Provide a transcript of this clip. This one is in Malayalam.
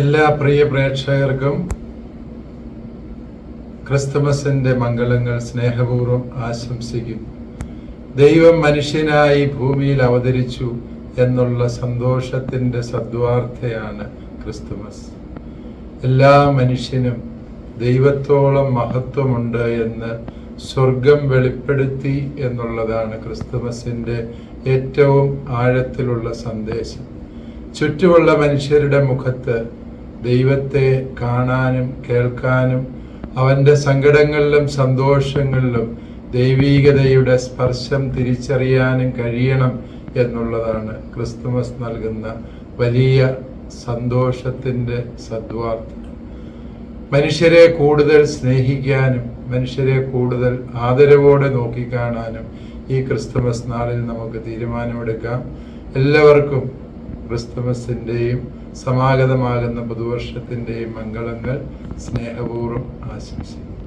എല്ലാ പ്രിയ പ്രേക്ഷകർക്കും ക്രിസ്തുമസിന്റെ മംഗളങ്ങൾ സ്നേഹപൂർവം ആശംസിക്കും. ദൈവം മനുഷ്യനായി ഭൂമിയിൽ അവതരിച്ചു എന്നുള്ള സന്തോഷത്തിന്റെ സദ്വാർത്ഥയാണ് ക്രിസ്തുമസ്. എല്ലാ മനുഷ്യനും ദൈവത്തോളം മഹത്വമുണ്ട് എന്ന് സ്വർഗം വെളിപ്പെടുത്തി എന്നുള്ളതാണ് ക്രിസ്തുമസിന്റെ ഏറ്റവും ആഴത്തിലുള്ള സന്ദേശം. ചുറ്റുമുള്ള മനുഷ്യരുടെ മുഖത്ത് ദൈവത്തെ കാണാനും കേൾക്കാനും അവന്റെ സങ്കടങ്ങളിലും സന്തോഷങ്ങളിലും ദൈവീകതയുടെ സ്പർശം തിരിച്ചറിയാനും കഴിയണം എന്നുള്ളതാണ് ക്രിസ്തുമസ് നൽകുന്ന വലിയ സന്തോഷത്തിന്റെ സദ്വാർത്ത. മനുഷ്യരെ കൂടുതൽ സ്നേഹിക്കാനും മനുഷ്യരെ കൂടുതൽ ആദരവോടെ നോക്കിക്കാണാനും ഈ ക്രിസ്തുമസ് നാളിൽ നമുക്ക് തീരുമാനമെടുക്കാം. എല്ലാവർക്കും ക്രിസ്തുമസിന്റെയും സമാഗതമാകുന്ന പുതുവർഷത്തിന്റെയും മംഗളങ്ങൾ സ്നേഹപൂർവം ആശംസിക്കുന്നു.